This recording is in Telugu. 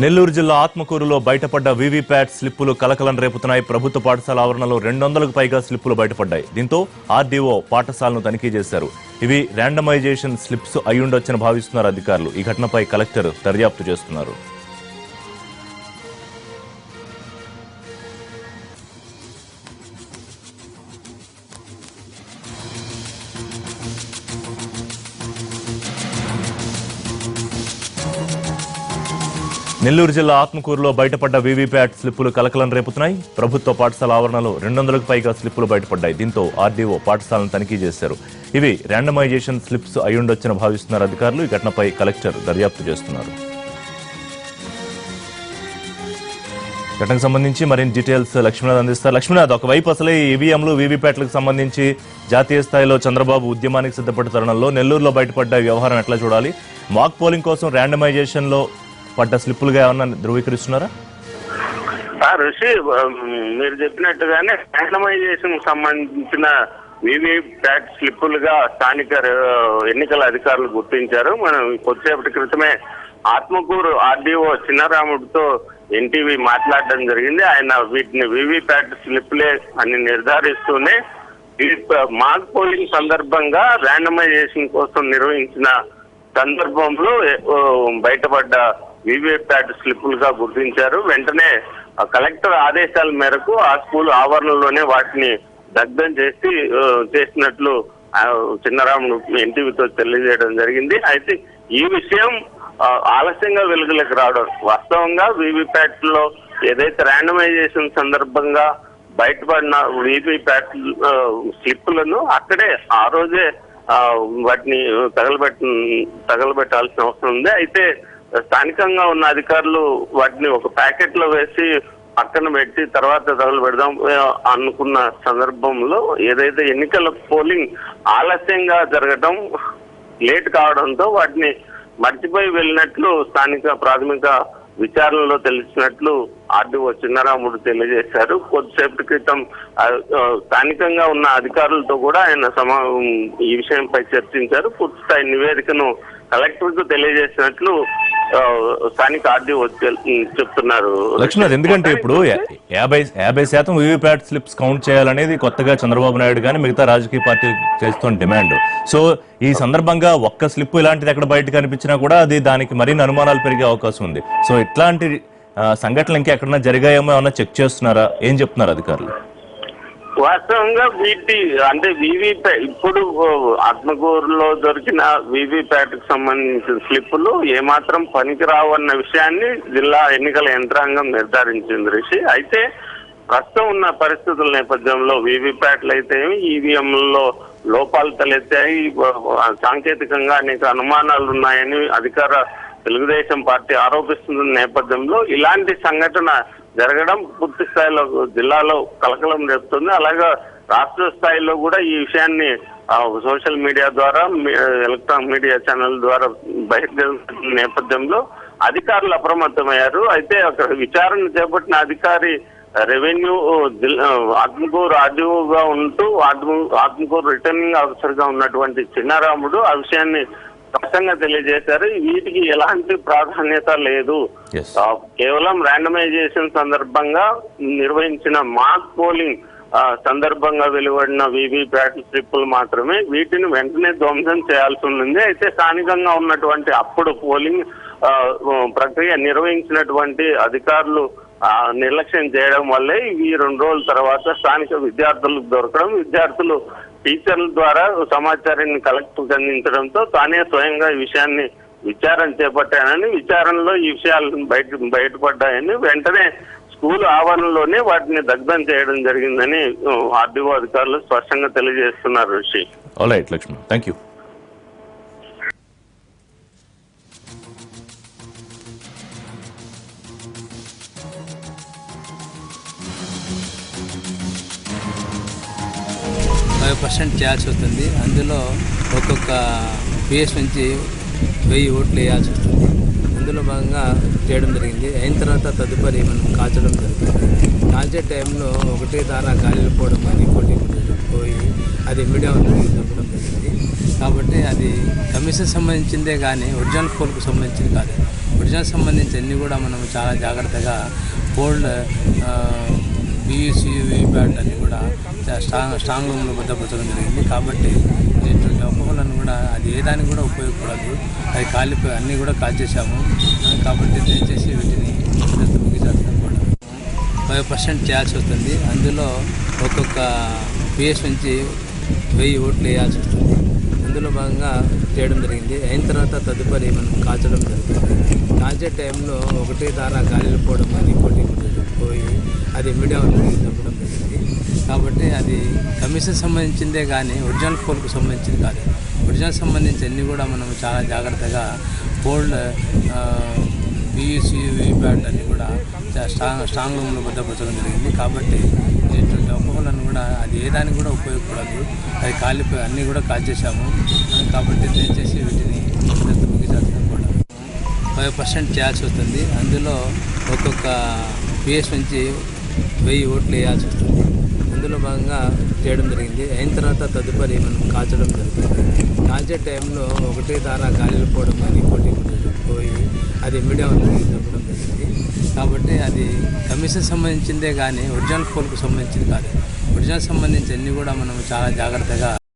నెల్లూరు జిల్లా ఆత్మకూరులో బయటపడ్డ వీవీప్యాట్ స్లిప్పులు కలకలం రేపుతున్నాయి. ప్రభుత్వ పాఠశాల ఆవరణలో రెండు వందలకు పైగా స్లిప్పులు బయటపడ్డాయి. దీంతో ఆర్డీఓ పాఠశాలను తనిఖీ చేశారు. ఇవి ర్యాండమైజేషన్ స్లిప్స్ అయ్యుండొచ్చని భావిస్తున్నారు అధికారులు. ఈ ఘటనపై కలెక్టర్ దర్యాప్తు చేస్తున్నారు. నెల్లూరు జిల్లా ఆత్మకూరులో బయటపడ్డ వీవీప్యాట్ స్లిప్పులు కలకలం రేపుతున్నాయి. ప్రభుత్వ పాఠశాల ఆవరణలో రెండు వందలకు పైగా స్లిప్పులు బయటపడ్డాయి. దీంతో ఆర్డీఓ పాఠశాలను తనిఖీ చేశారు. ఇవి ర్యాండమైజేషన్ స్లిప్స్ అయ్యుండొచ్చని భావిస్తున్నారు అధికారులు. ఈ ఘటనపై కలెక్టర్ దర్యాప్తు చేస్తున్నారు. ఘటనకు సంబంధించి మరిన్ని డీటెయిల్స్ లక్ష్మీనాథ్ అందిస్తారు. లక్ష్మీనాథ్ ఒకవైపు అసలే ఈ ఈవీఎంలు వీవీప్యాట్లకు సంబంధించి జాతీయ స్థాయిలో చంద్రబాబు ఉద్యమానికి సిద్ధపడ్డ తరుణంలో నెల్లూరులో బయటపడ్డ వ్యవహారం ఎట్లా చూడాలి? మాక్ పోలింగ్ కోసం ర్యాండమైజేషన్లో పడ్డ స్లిప్పులుగా ఏమన్నా ధృవీకరిస్తున్నారా? ఋషి మీరు చెప్పినట్టుగానే ర్యాండమైజేషన్ సంబంధించిన వివి ప్యాట్ స్లిప్పులుగా స్థానిక ఎన్నికల అధికారులు గుర్తించారు. మనం కొద్దిసేపటి క్రితమే ఆత్మకూరు ఆర్డీఓ చిన్నరాముడితో ఎన్టీవీ మాట్లాడడం జరిగింది. ఆయన వీటిని వివి ప్యాట్ స్లిప్లే అని నిర్ధారిస్తూనే ఈ మాక్ పోలింగ్ సందర్భంగా ర్యాండమైజేషన్ కోసం నిర్వహించిన సందర్భంలో బయటపడ్డ ఓ బయటపడ్డ వివిప్యాట్ స్లిప్పులుగా గుర్తించారు. వెంటనే కలెక్టర్ ఆదేశాల మేరకు ఆ స్కూల్ ఆవరణలోనే వాటిని దగ్ధం చేసి చేసినట్లు చిన్నరాముడు ఎన్టీవీతో తెలియజేయడం జరిగింది. అయితే ఈ విషయం ఆలస్యంగా వెలుగులోకి రావడం వాస్తవంగా వివిప్యాట్లో ఏదైతే ర్యాండమైజేషన్ సందర్భంగా బయటపడిన వీవీప్యాట్ స్లిప్పులను అక్కడే ఆ రోజే వాటిని తగలబెట్ట తగలబెట్టాల్సిన అవసరం ఉంది. అయితే స్థానికంగా ఉన్న అధికారులు వాటిని ఒక ప్యాకెట్లో వేసి పక్కన పెట్టి తర్వాత తగులు పెడదాం అనుకున్న సందర్భంలో ఏదైతే ఎన్నికల పోలింగ్ ఆలస్యంగా జరగడం లేట్ కావడంతో వాటిని మర్చిపోయి వెళ్ళినట్లు స్థానిక ప్రాథమిక విచారణలో తెలిసినట్లు ఆర్డీఓ చిన్నరాముడు తెలియజేశారు. కొద్దిసేపటి క్రితం స్థానికంగా ఉన్న అధికారులతో కూడా ఆయన సమా ఈ విషయంపై చర్చించారు. పూర్తి స్థాయి నివేదికను కలెక్టర్కు తెలియజేసినట్లు స్థానిక చెప్తున్నారు. లక్ష్మీనాథ్ ఎందుకంటే ఇప్పుడు యాభై యాభై శాతం వీవీప్యాట్ స్లిప్స్ కౌంట్ చేయాలనేది కొత్తగా చంద్రబాబు నాయుడు కానీ మిగతా రాజకీయ పార్టీ చేస్తున్న డిమాండ్. సో ఈ సందర్భంగా ఒక్క స్లిప్ ఇలాంటిది ఎక్కడ బయట కనిపించినా కూడా అది దానికి మరిన్ని అనుమానాలు పెరిగే అవకాశం ఉంది. సో ఇట్లాంటి సంఘటనలు ఇంకా ఎక్కడన్నా జరిగాయేమో ఏమన్నా చెక్ చేస్తున్నారా? ఏం చెప్తున్నారు అధికారులు? వాస్తవంగా వీటి అంటే వీవీప్యాట్ ఇప్పుడు ఆత్మకూరులో దొరికిన వీవీప్యాట్కు సంబంధించిన స్లిప్పులు ఏమాత్రం పనికిరావు అన్న విషయాన్ని జిల్లా ఎన్నికల యంత్రాంగం నిర్ధారించింది రిషి. అయితే ప్రస్తుతం ఉన్న పరిస్థితుల నేపథ్యంలో వీవీప్యాట్లు అయితే ఈవీఎంలలో లోపాలు తలెత్తాయి. సాంకేతికంగా అనేక అనుమానాలు ఉన్నాయని అధికార తెలుగుదేశం పార్టీ ఆరోపిస్తున్న నేపథ్యంలో ఇలాంటి సంఘటన జరగడం పూర్తి స్థాయిలో జిల్లాలో కలకలం రేపుతుంది. అలాగే రాష్ట్ర స్థాయిలో కూడా ఈ విషయాన్ని సోషల్ మీడియా ద్వారా మీ- ఎలక్ట్రానిక్ మీడియా ఛానల్ ద్వారా బహిర్గత నేపథ్యంలో అధికారులు అప్రమత్తమయ్యారు. అయితే అక్కడ విచారణ చేపట్టిన అధికారి రెవెన్యూ ఆత్మకూరు ఆర్డీఓగా ఉంటూ ఆత్మ- ఆత్మకూరు రిటర్నింగ్ ఆఫీసర్గా ఉన్నటువంటి చిన్నారాముడు ఆ విషయాన్ని స్పష్టంగా తెలియజేశారు. వీటికి ఎలాంటి ప్రాధాన్యత లేదు. కేవలం ర్యాండమైజేషన్ సందర్భంగా నిర్వహించిన మాక్ పోలింగ్ సందర్భంగా వెలువడిన వివి ప్యాట్ స్లిప్పులు మాత్రమే వీటిని వెంటనే ధ్వంసం చేయాల్సి ఉంది అయితే స్థానికంగా ఉన్నటువంటి అప్పుడు పోలింగ్ ప్రక్రియ నిర్వహించినటువంటి అధికారులు నిర్లక్ష్యం చేయడం వల్లే ఈ రెండు రోజుల తర్వాత స్థానిక విద్యార్థులకు దొరకడం విద్యార్థులు టీచర్ల ద్వారా సమాచారాన్ని కలెక్టర్కి అందించడంతో తానే స్వయంగా ఈ విషయాన్ని విచారణ చేపట్టానని విచారణలో ఈ విషయాలు బయట బయటపడ్డాయని వెంటనే స్కూల్ ఆవరణలోనే వాటిని దగ్ధం చేయడం జరిగిందని ఆర్డీఓ అధికారులు స్పష్టంగా తెలియజేస్తున్నారు Rishi. Right Lakshman thank you five percent చేయాల్సి వస్తుంది అందులో ఒక్కొక్క పిఎస్ నుంచి వెయ్యి ఓట్లు వేయాల్సి వస్తుంది. అందులో భాగంగా చేయడం జరిగింది. అయిన తర్వాత తదుపరి మనం కాల్చడం జరుగుతుంది. కాల్చే టైంలో ఒకటే దారా గాలిలో పోవడం కానీ ఇంకోటి పోయి అది మీడియా చెప్పడం జరిగింది. కాబట్టి అది కమిషన్ సంబంధించిందే కానీ ఒరిజినల్ పోల్కు సంబంధించింది కాదు. ఒరిజినల్ సంబంధించి అన్నీ కూడా మనం చాలా జాగ్రత్తగా ఫోల్డ్ బీఎస్సీ బ్యాట్ అన్ని కూడా స్ట్రాంగ్ స్ట్రాంగ్ రూమ్లో భద్రపరచడం జరిగింది. కాబట్టి ఇటువంటి అపోహలను కూడా అది ఏ దానికి కూడా ఉపయోగపడదు. అది కాలిపోయి అన్నీ కూడా కాల్చేసాము కాబట్టి దయచేసి వీటిని ముగి కూడా. ఫైవ్ పర్సెంట్ చేయాల్సి వస్తుంది. అందులో ఒక్కొక్క పిఎస్ నుంచి వెయ్యి ఓట్లు వేయాల్సి వస్తుంది. అందులో భాగంగా చేయడం జరిగింది. అయిన తర్వాత తదుపరి మనం కాల్చడం జరుగుతుంది. కాల్చే టైంలో ఒకటే దారా గాలిలో పోవడం కానీ ఇంకోటి పోయి అది మీడియాలో చెప్పడం జరిగింది. కాబట్టి అది కమిషన్ సంబంధించిందే కానీ ఒరిజినల్ ఫోన్కు సంబంధించింది కాదు. ఒరిజినల్ సంబంధించి అన్నీ కూడా మనం చాలా జాగ్రత్తగా ఓల్డ్ బీయూసీ వీప్యాట్ అన్ని కూడా స్ట్రాంగ్ స్ట్రాంగ్ రూమ్లో భద్రపరచడం జరిగింది. కాబట్టి ఇటువంటి అపోహలను కూడా అది ఏ దానికి కూడా ఉపయోగపడదు. అది కాలిపోయి అన్నీ కూడా కాల్చేసాము కాబట్టి దయచేసి వీటిని ముగి కూడా. ఫైవ్ పర్సెంట్ చేయాల్సి వస్తుంది అందులో ఒక్కొక్క పిఎస్ నుంచి వెయ్యి ఓట్లు వేయాల్సి వస్తుంది. అందులో భాగంగా చేయడం జరిగింది. అయిన తర్వాత తదుపరి మనం కాల్చడం జరుగుతుంది. కాల్చే టైంలో ఒకటే దారా గాలిలో పోవడం కానీ ఇంకోటి పోయి అది మీడియా వాళ్ళకి చెప్పడం జరిగింది. కాబట్టి అది కమిషన్ సంబంధించిందే కానీ ఒరిజినల్ ఫోన్కు సంబంధించింది కాదు. ఒరిజినల్ సంబంధించి అన్నీ కూడా మనం చాలా జాగ్రత్తగా